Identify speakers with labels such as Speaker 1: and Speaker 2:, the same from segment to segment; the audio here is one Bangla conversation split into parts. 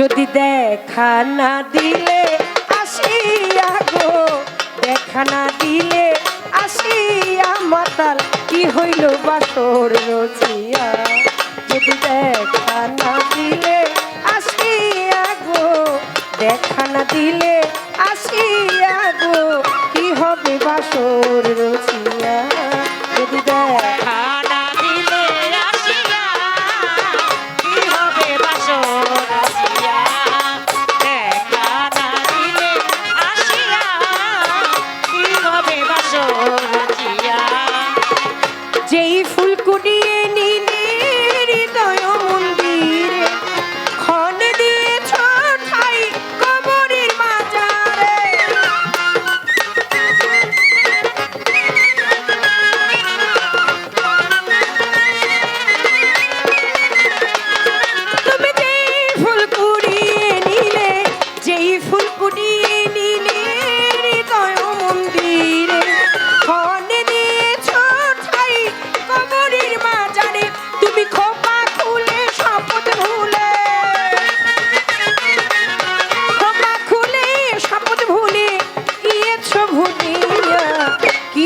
Speaker 1: যদি দেখা না দিলে আসিয়া গো, দেখা না দিলে আসিয়া মাতাল, কি হইল বাসর রচিয়া? যদি দেখা না দিলে আসিয়া গো, দেখা না দিলে আসিয়া গো, কি হবে বাসর রচিয়া?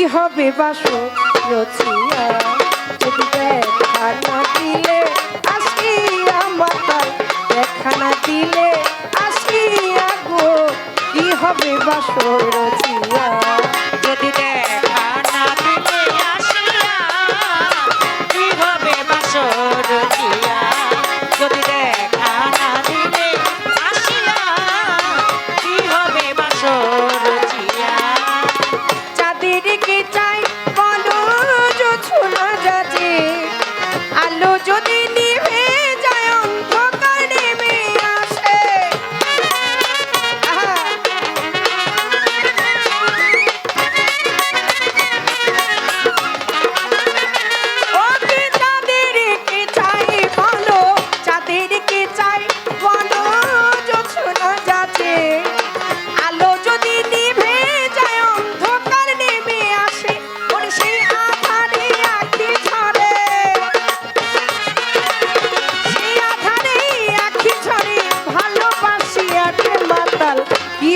Speaker 2: হবে
Speaker 1: বাসো রচিয়া? যদি দেখা না দিলে আসিয়া মাতাল দেখা না দিলে আসিয়া গো, কি হবে বাসো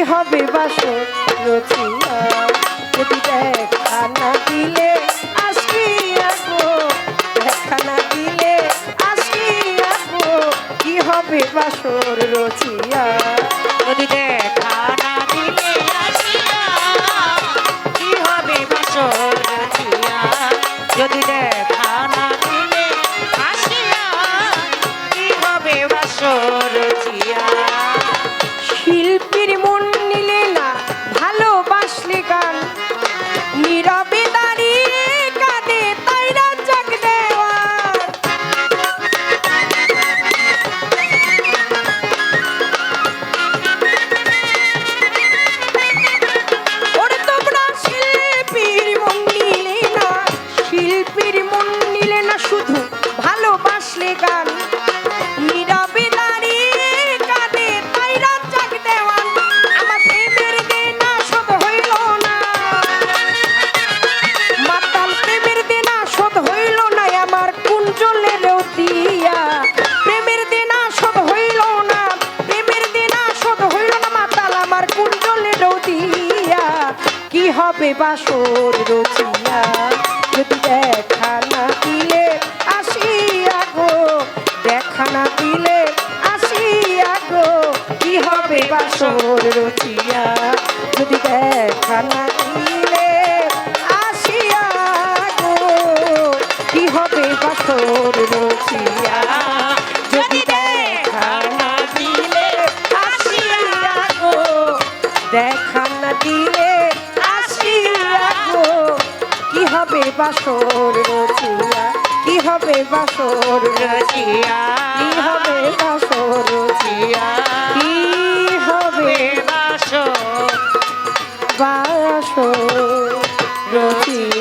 Speaker 2: হবে
Speaker 1: বাসো রচিয়া যদি দেখা না দিলে আসিয়া গো দেখা না দিলে আসিয়া গো কি হবে বাসর রচিয়া
Speaker 2: যদি দেখা না দিলে কি হবে বাসর দিয়া যদি দেখা না দিলে আসিয়া কি হবে বাসর
Speaker 1: শিল্পীর মন নিলে না শুধু ভালোবাসলে গান। হবে বাসর রচিয়া। যদি দেখা না দিলে আসিয়া গো, দেখা না দিলে আসিয়া গো, কি হবে বাসর রচিয়া? যদি দেখা না দিলে আসিয়া গো, কি হবে বাসর রচিয়া? বাসর রচিয়া, কি হবে বাসর রচিয়া? কি হবে বাসর রচিয়া? কি হবে বাসর? বাসর রচিয়া?